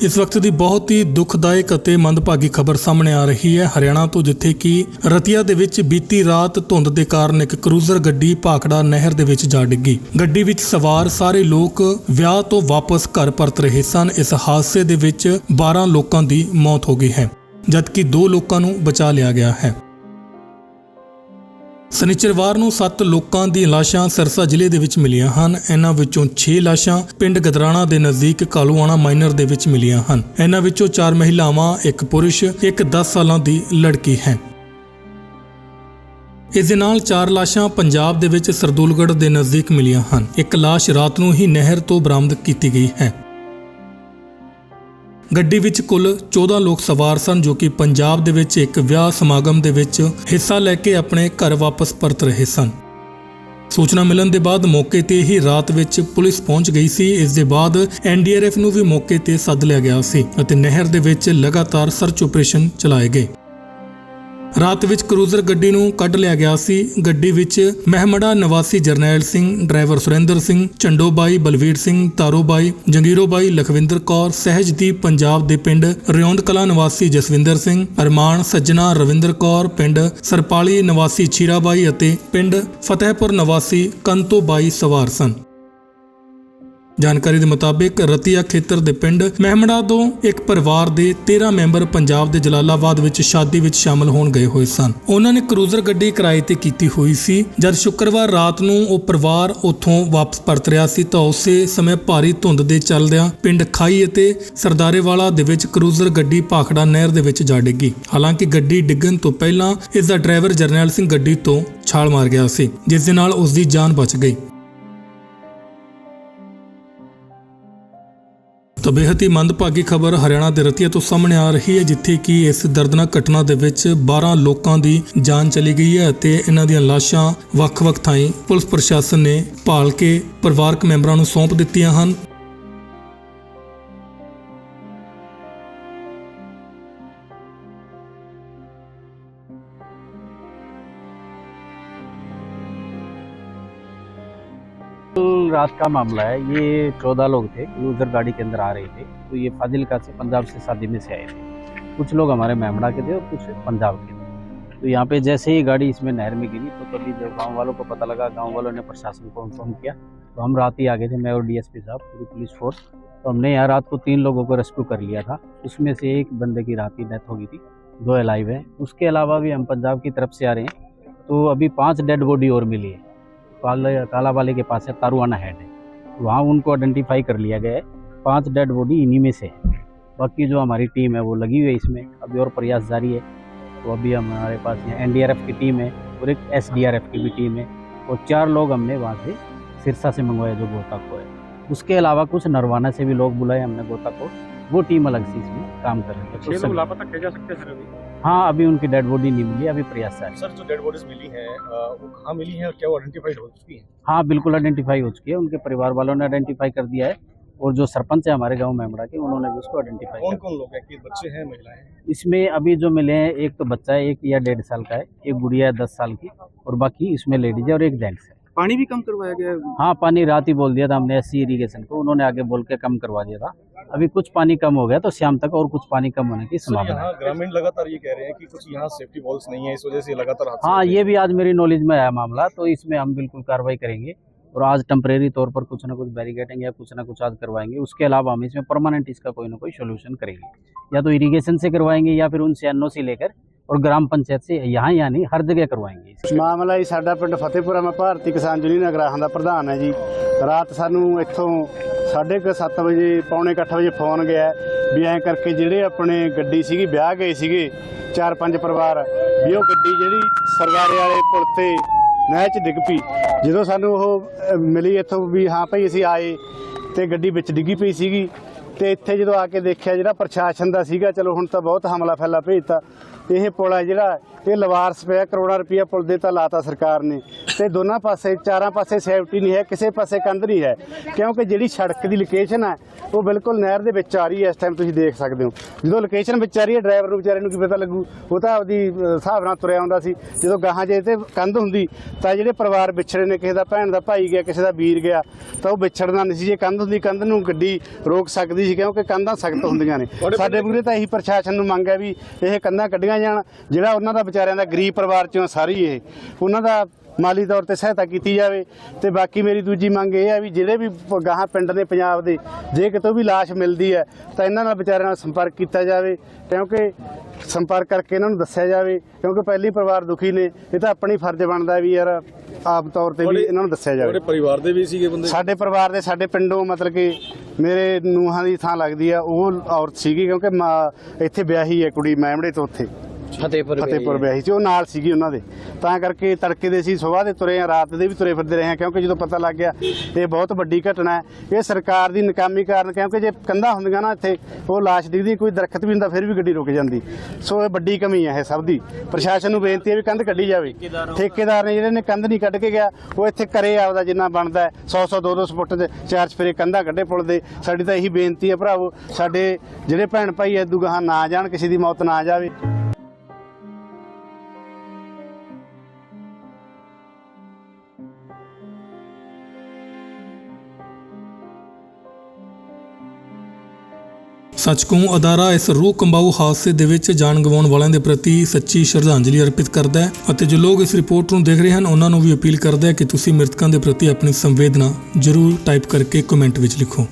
ਇਸ ਵਕਤ ਦੀ ਬਹੁਤ ਹੀ ਦੁਖਦਾਇਕ ਅਤੇ ਮੰਦਭਾਗੀ ਖਬਰ ਸਾਹਮਣੇ ਆ ਰਹੀ ਹੈ। ਹਰਿਆਣਾ ਤੋਂ ਜਿੱਥੇ ਕਿ ਰਤੀਆ ਦੇ ਵਿੱਚ ਬੀਤੀ ਰਾਤ ਧੁੰਦ ਦੇ ਕਾਰਨ ਇੱਕ ਕਰੂਜ਼ਰ ਗੱਡੀ ਭਾਖੜਾ ਨਹਿਰ ਦੇ ਵਿੱਚ ਜਾ ਡਿੱਗੀ। ਗੱਡੀ ਵਿੱਚ ਸਵਾਰ ਸਾਰੇ ਲੋਕ ਵਿਆਹ ਤੋਂ ਵਾਪਸ ਘਰ ਪਰਤ ਰਹੇ ਸਨ। ਇਸ ਹਾਦਸੇ ਦੇ ਵਿੱਚ 12 ਲੋਕਾਂ ਦੀ ਮੌਤ ਹੋ ਗਈ ਹੈ, ਜਦਕਿ 2 ਲੋਕਾਂ ਨੂੰ ਬਚਾ ਲਿਆ ਗਿਆ ਹੈ। ਸਨਿਚਰਵਾਰ ਨੂੰ 7 ਲੋਕਾਂ ਦੀ ਲਾਸ਼ਾਂ ਸਰਸਾ ਜ਼ਿਲ੍ਹੇ ਦੇ ਵਿੱਚ ਮਿਲੀਆਂ ਹਨ। ਇਹਨਾਂ ਵਿੱਚੋਂ 6 ਲਾਸ਼ਾਂ ਪਿੰਡ ਗਦਰਾਣਾ ਦੇ ਨਜ਼ਦੀਕ ਕਾਲੂਆਣਾ ਮਾਈਨਰ ਦੇ ਵਿੱਚ ਮਿਲੀਆਂ ਹਨ। ਇਹਨਾਂ ਵਿੱਚੋਂ 4 ਮਹਿਲਾਵਾਂ, ਇੱਕ ਪੁਰਸ਼, ਇੱਕ 10 ਸਾਲਾਂ ਦੀ ਲੜਕੀ ਹੈ। ਇਸ ਦੇ ਨਾਲ 4 ਲਾਸ਼ਾਂ ਪੰਜਾਬ ਦੇ ਵਿੱਚ ਸਰਦੂਲਗੜ੍ਹ ਦੇ ਨਜ਼ਦੀਕ ਮਿਲੀਆਂ ਹਨ। ਇੱਕ ਲਾਸ਼ ਰਾਤ ਨੂੰ ਹੀ ਨਹਿਰ ਤੋਂ ਬਰਾਮਦ ਕੀਤੀ ਗਈ ਹੈ। ਗੱਡੀ ਵਿੱਚ ਕੁੱਲ 14 ਲੋਕ ਸਵਾਰ ਸਨ, ਜੋ ਕਿ ਪੰਜਾਬ ਦੇ ਵਿੱਚ ਇੱਕ ਵਿਆਹ ਸਮਾਗਮ ਦੇ ਵਿੱਚ ਹਿੱਸਾ ਲੈ ਕੇ ਆਪਣੇ ਘਰ ਵਾਪਸ ਪਰਤ ਰਹੇ ਸਨ। ਸੂਚਨਾ ਮਿਲਣ ਦੇ ਬਾਅਦ ਮੌਕੇ ਤੇ ਹੀ ਰਾਤ ਵਿੱਚ ਪੁਲਿਸ ਪਹੁੰਚ ਗਈ ਸੀ। ਇਸ ਦੇ ਬਾਅਦ ਐਨਡੀਆਰਐਫ ਨੂੰ ਵੀ ਮੌਕੇ ਤੇ ਸੱਦ ਲਿਆ ਗਿਆ ਸੀ ਅਤੇ ਨਹਿਰ ਦੇ ਵਿੱਚ ਲਗਾਤਾਰ ਸਰਚ ਆਪਰੇਸ਼ਨ ਚਲਾਏ ਗਏ। ਰਾਤ ਵਿੱਚ ਕਰੂਜ਼ਰ ਗੱਡੀ ਨੂੰ ਕੱਢ ਲਿਆ ਗਿਆ ਸੀ। ਗੱਡੀ ਵਿੱਚ ਮਹਿਮੜਾ ਨਿਵਾਸੀ ਜਰਨੈਲ ਸਿੰਘ, ਡਰਾਈਵਰ ਸੁਰਿੰਦਰ ਸਿੰਘ, ਚੰਡੋਬਾਈ ਬਲਵੀਰ ਸਿੰਘ, ਤਾਰੋਬਾਈ, ਜੰਗੀਰੋਬਾਈ ਲਖਵਿੰਦਰ ਕੌਰ, ਸਹਿਜਦੀਪ ਪੰਜਾਬ ਦੇ ਪਿੰਡ ਰਿਉਂਦ ਕਲਾ ਨਿਵਾਸੀ ਜਸਵਿੰਦਰ ਸਿੰਘ, ਅਰਮਾਨ ਸੱਜਣਾ ਰਵਿੰਦਰ ਕੌਰ, ਪਿੰਡ ਸਰਪਾਲੀ ਨਿਵਾਸੀ ਛੀਰਾਬਾਈ ਅਤੇ ਪਿੰਡ ਫਤਿਹਪੁਰ ਨਿਵਾਸੀ ਕੰਤੋਬਾਈ ਸਵਾਰ ਸਨ। ਜਾਣਕਾਰੀ ਦੇ ਮੁਤਾਬਿਕ ਰਤੀਆ ਖੇਤਰ ਦੇ ਪਿੰਡ ਮਹਿਮੜਾ ਤੋਂ ਇੱਕ ਪਰਿਵਾਰ ਦੇ 13 ਮੈਂਬਰ ਪੰਜਾਬ ਦੇ ਜਲਾਲਾਬਾਦ ਵਿੱਚ ਸ਼ਾਦੀ ਵਿੱਚ ਸ਼ਾਮਲ ਹੋਣ ਗਏ ਹੋਏ ਸਨ। ਉਹਨਾਂ ਨੇ ਕਰੂਜ਼ਰ ਗੱਡੀ ਕਿਰਾਏ ਤੇ ਕੀਤੀ ਹੋਈ ਸੀ। ਜਦ ਸ਼ੁੱਕਰਵਾਰ ਰਾਤ ਨੂੰ ਉਹ ਪਰਿਵਾਰ ਉੱਥੋਂ ਵਾਪਸ ਪਰਤ ਰਿਹਾ ਸੀ ਤਾਂ ਉਸੇ ਸਮੇਂ ਭਾਰੀ ਧੁੰਦ ਦੇ ਚੱਲਦਿਆਂ ਪਿੰਡ ਖਾਈ ਅਤੇ ਸਰਦਾਰੇਵਾਲਾ ਦੇ ਵਿੱਚ ਕਰੂਜ਼ਰ ਗੱਡੀ ਭਾਖੜਾ ਨਹਿਰ ਦੇ ਵਿੱਚ ਜਾ ਡਿੱਗੀ। ਹਾਲਾਂਕਿ ਗੱਡੀ ਡਿੱਗਣ ਤੋਂ ਪਹਿਲਾਂ ਇਸ ਦਾ ਡਰਾਈਵਰ ਜਰਨੈਲ ਸਿੰਘ ਗੱਡੀ ਤੋਂ ਛਾਲ ਮਾਰ ਗਿਆ ਸੀ, ਜਿਸ ਦੇ ਨਾਲ ਉਸ ਦੀ ਜਾਨ ਬਚ ਗਈ। ਤਾਂ ਬੇਹੱਦ ਹੀ ਮੰਦਭਾਗੀ ਖਬਰ ਹਰਿਆਣਾ ਦੇ ਰਤੀਆ ਤੋਂ ਸਾਹਮਣੇ ਆ ਰਹੀ ਹੈ, ਜਿੱਥੇ ਕਿ ਇਸ ਦਰਦਨਾਕ ਘਟਨਾ ਦੇ ਵਿੱਚ 12 ਲੋਕਾਂ ਦੀ ਜਾਨ ਚਲੀ ਗਈ ਹੈ ਅਤੇ ਇਹਨਾਂ ਦੀਆਂ ਲਾਸ਼ਾਂ ਵੱਖ-ਵੱਖ ਥਾਈਂ ਪੁਲਿਸ ਪ੍ਰਸ਼ਾਸਨ ਨੇ ਭਾਲ ਕੇ ਪਰਿਵਾਰਕ ਮੈਂਬਰਾਂ ਨੂੰ ਸੌਂਪ ਦਿੱਤੀਆਂ ਹਨ। रात का मामला है। ये चौदह लोग थे लूजर गाड़ी के अंदर आ रहे थे। तो ये फाजिलका से पंजाब से शादी में से आए थे। कुछ लोग हमारे मेमड़ा के थे और कुछ पंजाब के थे। तो यहाँ पे जैसे ही गाड़ी इसमें नहर में गिरी तो तभी जब गाँव वालों को पता लगा, गाँव वालों ने प्रशासन को इन्फॉर्म किया। तो हम रात ही आ गए थे, मैं और डीएसपी साहब, पूरी पुलिस फोर्स तो हमने यहाँ रात को तीन लोगों को रेस्क्यू कर लिया था। उसमें से एक बंदे की रात ही डेथ हो गई थी। दो अलाइव है। उसके अलावा भी हम पंजाब की तरफ़ से आ रहे हैं। तो अभी पाँच डेड बॉडी और मिली है। काला के पास है तारुआना हेड है। वहाँ उनको आइडेंटिफाई कर लिया गया है। पाँच डेड बॉडी इन्हीं में से है। बाकी जो हमारी टीम है वो लगी हुई है इसमें। अभी और प्रयास जारी है। तो अभी हमारे पास यहाँ एनडीआरएफ की टीम है और एक एसडीआरएफ की भी टीम है। और चार लोग हमने वहाँ से सिरसा से मंगवाया जो गोताखोर है। उसके अलावा कुछ नरवाना से भी लोग बुलाए हमने गोताखोर वो टीम अलग से इसमें काम कर रही है। हैं अभी उनकी डेड बॉडी नहीं मिली अभी प्रयास जारी। है। सर जो डेड बॉडीज मिली हैं वो कहाँ मिली हैं और क्या वो आइडेंटिफाइड हो चुकी हैं? हाँ बिल्कुल आइडेंटिफाई हो चुकी है। उनके परिवार वालों ने आइडेंटिफाई कर दिया है और जो सरपंच है हमारे गाँव मेमड़ा के उन्होंने भी उसको आइडेंटिफाई कौन कौन लोग हैं? कि बच्चे हैं महिलाएँ हैं? इसमें अभी जो मिले हैं एक तो बच्चा है एक या डेढ़ साल का है एक गुड़िया है दस साल की और बाकी इसमें लेडीज़ है और एक जेंट्स है। पानी भी कम करवाया गया हाँ? पानी रात ही बोल दिया था हमने एस इरीगेशन को उन्होंने आगे बोल के कम करवा दिया था। अभी कुछ पानी कम हो गया तो शाम तक और कुछ पानी कम होने की संभावना है। ग्रामीण लगातार ये कह रहे हैं कि कुछ यहाँ सेफ्टी वॉल्स नहीं है इस वजह से लगातार हाँ ये भी आज मेरी नॉलेज में आया मामला तो इसमें हम बिल्कुल कार्रवाई करेंगे और आज टेम्परेरी तौर पर कुछ ना कुछ बैरिकेटिंग या कुछ ना कुछ आज करवाएँगे। उसके अलावा हम इसमें परमानेंट इसका कोई ना कोई सोल्यूशन करेंगे। या तो इरीगेशन से करवाएँगे या फिर उनसे से लेकर और ग्राम पंचायत से यहाँ यहाँ नहीं हर जगह करवाएंगे ਮਾਮਲਾ ਜੀ ਸਾਡਾ ਪਿੰਡ ਫਤਿਹਪੁਰਾ ਮੈਂ ਭਾਰਤੀ ਕਿਸਾਨ ਯੂਨੀਅਨ ਅਗਰਾਹਾਂ ਦਾ ਪ੍ਰਧਾਨ ਹੈ ਜੀ ਰਾਤ ਸਾਨੂੰ ਇੱਥੋਂ 7:30 ਵਜੇ ਪੌਣੇ ਕੁ ਅੱਠ ਵਜੇ ਫੋਨ ਗਿਆ ਵੀ ਐਂ ਕਰਕੇ ਜਿਹੜੇ ਆਪਣੇ ਗੱਡੀ ਸੀਗੀ ਵਿਆਹ ਗਏ ਸੀਗੇ ਚਾਰ ਪੰਜ ਪਰਿਵਾਰ ਵੀ ਉਹ ਗੱਡੀ ਜਿਹੜੀ ਸਰਦਾਰੇ ਵਾਲੇ ਪੁਲ ਤੇ ਨਹਿਰ 'ਚ ਡਿੱਗ ਪਈ ਜਦੋਂ ਸਾਨੂੰ ਉਹ ਅਹ, ਮਿਲੀ ਇੱਥੋਂ ਵੀ ਹਾਂ ਭਾਈ ਅਸੀਂ ਆਏ ਤੇ ਗੱਡੀ ਵਿੱਚ ਡਿੱਗੀ ਪਈ ਸੀਗੀ ਤੇ ਇੱਥੇ ਜਦੋਂ ਆ ਕੇ ਦੇਖਿਆ ਜਿਹੜਾ ਪ੍ਰਸ਼ਾਸਨ ਦਾ ਸੀਗਾ ਚਲੋ ਹੁਣ ਤਾਂ ਬਹੁਤ ਹਮਲਾ ਫੈਲਾ ਭੇਜਤਾ ਇਹ ਪੁਲ ਹੈ ਜਿਹੜਾ, ਇਹ ਲਵਾਰਸ ਪਿਆ ਕਰੋੜਾਂ ਰੁਪਇਆ ਪੁਲ ਦੇ ਤਾਂ ਲਾਤਾ ਸਰਕਾਰ ਨੇ। ਤੇ ਦੋਨਾਂ ਪਾਸੇ ਚਾਰਾਂ ਪਾਸੇ ਸੇਫਟੀ ਨਹੀਂ ਹੈ ਕਿਸੇ ਪਾਸੇ ਕੰਧ ਨਹੀਂ ਹੈ। ਕਿਉਂਕਿ ਜਿਹੜੀ ਸੜਕ ਦੀ ਲੋਕੇਸ਼ਨ ਹੈ ਉਹ ਬਿਲਕੁਲ ਨਹਿਰ ਦੇ ਵਿੱਚ ਆ ਰਹੀ ਹੈ ਇਸ ਟਾਈਮ ਤੁਸੀਂ ਦੇਖ ਸਕਦੇ ਹੋ। ਜਦੋਂ ਲੋਕੇਸ਼ਨ ਵਿੱਚ ਆ ਰਹੀ ਹੈ ਡਰਾਈਵਰ ਨੂੰ ਵਿਚਾਰੇ ਨੂੰ ਕੀ ਪਤਾ ਲੱਗੂ? ਉਹ ਤਾਂ ਆਪਦੀ ਹਿਸਾਬ ਨਾਲ ਤੁਰਿਆ ਹੁੰਦਾ ਸੀ। ਜਦੋਂ ਗਾਹਾਂ ਜੇ ਤੇ ਕੰਧ ਹੁੰਦੀ ਤਾਂ ਜਿਹੜੇ ਪਰਿਵਾਰ ਵਿਛੜੇ ਨੇ ਕਿਸੇ ਦਾ ਭੈਣ ਦਾ ਭਾਈ ਗਿਆ ਕਿਸੇ ਦਾ ਵੀਰ ਗਿਆ ਤਾਂ ਉਹ ਵਿਛੜਨਾ ਨਹੀਂ ਸੀ। ਜੇ ਕੰਧ ਹੁੰਦੀ ਕੰਧ ਨੂੰ ਗੱਡੀ ਰੋਕ ਸਕਦੀ ਸੀ ਕਿਉਂਕਿ ਕੰਧਾਂ ਸਖਤ ਹੁੰਦੀਆਂ ਨੇ। ਸਾਡੇ ਮੂਹਰੇ ਤਾਂ ਇਹੀ ਪ੍ਰਸ਼ਾਸਨ ਨੂੰ ਮੰਗ ਹੈ ਵੀ ਇਹ ਕੰਧਾਂ ਕੱਢੀਆਂ ਜਾਣ ਜਿਹੜਾ ਉਹਨਾਂ ਦਾ ਵਿਚਾਰਿਆਂ ਦਾ ਗਰੀਬ ਪਰਿਵਾਰ ਚੋਂ ਸਾਰੀ ਇਹ। ਉਹਨਾਂ ਦਾ ਮਾਲੀ ਤੌਰ ਤੇ ਸਹਾਇਤਾ ਕੀਤੀ ਜਾਵੇ ਤੇ ਬਾਕੀ ਮੇਰੀ ਦੂਜੀ ਮੰਗ ਇਹ ਹੈ ਵੀ ਜਿਹੜੇ ਵੀ ਗਾਹਾਂ ਪਿੰਡ ਨੇ ਪੰਜਾਬ ਦੇ ਜੇ ਕਿਤੋਂ ਵੀ ਲਾਸ਼ ਮਿਲਦੀ ਹੈ ਤਾਂ ਇਹਨਾਂ ਨਾਲ ਵਿਚਾਰਿਆਂ ਨਾਲ ਸੰਪਰਕ ਕੀਤਾ ਜਾਵੇ ਕਿਉਂਕਿ ਸੰਪਰਕ ਕਰਕੇ ਇਹਨਾਂ ਨੂੰ ਦੱਸਿਆ ਜਾਵੇ ਕਿਉਂਕਿ ਪਹਿਲੀ ਪਰਿਵਾਰ ਦੁਖੀ ਨੇ ਇਹ ਤਾਂ ਆਪਣੀ ਫਰਜ਼ ਬਣਦਾ ਵੀ ਯਾਰ ਆਪ ਤੌਰ ਤੇ ਵੀ ਇਹਨਾਂ ਨੂੰ ਦੱਸਿਆ ਜਾਵੇ। ਤੁਹਾਡੇ ਪਰਿਵਾਰ ਦੇ ਵੀ ਸੀਗੇ ਬੰਦੇ? ਸਾਡੇ ਪਰਿਵਾਰ ਦੇ ਸਾਡੇ ਪਿੰਡੋਂ ਮਤਲਬ ਕਿ ਮੇਰੇ ਨੂੰਹਾਂ ਦੀ ਥਾਂ ਲੱਗਦੀ ਆ ਉਹ ਔਰਤ ਸੀਗੀ ਕਿਉਂਕਿ ਇੱਥੇ ਵਿਆਹੀ ਹੈ ਕੁੜੀ ਮੈਮੜੇ ਤੋਂ ਉੱਥੇ। ਫਤਿਹਪੁਰ ਫਤਿਹਪੁਰ ਵਿਆਹੀ ਸੀ ਉਹ ਨਾਲ ਸੀਗੀ ਉਹਨਾਂ ਦੇ। ਤਾਂ ਕਰਕੇ ਤੜਕੇ ਦੇ ਸੀ ਸਵੇਰ ਦੇ ਤੁਰੇ ਰਾਤ ਦੇ ਵੀ ਤੁਰੇ ਫਿਰਦੇ ਰਹੇ ਆ ਕਿਉਂਕਿ ਜਦੋਂ ਪਤਾ ਲੱਗ ਗਿਆ ਇਹ ਬਹੁਤ ਵੱਡੀ ਘਟਨਾ ਹੈ। ਇਹ ਸਰਕਾਰ ਦੀ ਨਕਾਮੀ ਕਾਰਨ ਕਿਉਂਕਿ ਜੇ ਕੰਧਾਂ ਹੁੰਦੀਆਂ ਨਾ ਇੱਥੇ ਉਹ ਲਾਸ਼ ਦਿਖਦੀ ਕੋਈ ਦਰਖਤ ਵੀ ਹੁੰਦਾ ਫਿਰ ਵੀ ਗੱਡੀ ਰੁਕ ਜਾਂਦੀ। ਸੋ ਇਹ ਵੱਡੀ ਕਮੀ ਹੈ ਇਹ ਸਭ ਦੀ। ਪ੍ਰਸ਼ਾਸਨ ਨੂੰ ਬੇਨਤੀ ਹੈ ਵੀ ਕੰਧ ਕੱਢੀ ਜਾਵੇ। ਠੇਕੇਦਾਰ ਨੇ ਜਿਹੜੇ ਨੇ ਕੰਧ ਨਹੀਂ ਕੱਢ ਕੇ ਗਿਆ ਉਹ ਇੱਥੇ ਕਰੇ ਆਪਦਾ ਜਿੰਨਾ ਬਣਦਾ 100 100 200 ਫੁੱਟ ਦੇ ਚਾਰ ਚਫੇਰੇ ਕੰਧਾਂ ਕੱਢੇ ਪੁਲ ਦੇ। ਸਾਡੀ ਤਾਂ ਇਹੀ ਬੇਨਤੀ ਹੈ ਭਰਾਵੋ ਸਾਡੇ ਜਿਹੜੇ ਭੈਣ ਭਾਈ ਐ ਦੁਗਾਹ ਨਾ ਜਾਣ ਕਿਸੇ ਦੀ ਮੌਤ ਨਾ ਜਾਵੇ। ਸੱਚ ਅਦਾਰਾ ਇਸ ਰੂਹ ਕੰਬਾਊ ਹਾਦਸੇ ਦੇ ਵਿੱਚ ਜਾਨ ਗਵਾਉਣ ਵਾਲਿਆਂ ਦੇ ਪ੍ਰਤੀ ਸੱਚੀ ਸ਼ਰਧਾਂਜਲੀ ਅਰਪਿਤ ਕਰਦਾ ਹੈ ਅਤੇ ਜੋ ਲੋਕ ਇਸ ਰਿਪੋਰਟ ਨੂੰ ਦੇਖ ਰਹੇ ਹਨ, ਉਹਨਾਂ ਨੂੰ ਵੀ ਅਪੀਲ ਕਰਦਾ ਹੈ ਕਿ ਤੁਸੀਂ ਮ੍ਰਿਤਕਾਂ ਦੇ ਪ੍ਰਤੀ ਆਪਣੀ ਸੰਵੇਦਨਾ ਜ਼ਰੂਰ ਟਾਈਪ ਕਰਕੇ ਕਮੈਂਟ ਵਿੱਚ ਲਿਖੋ।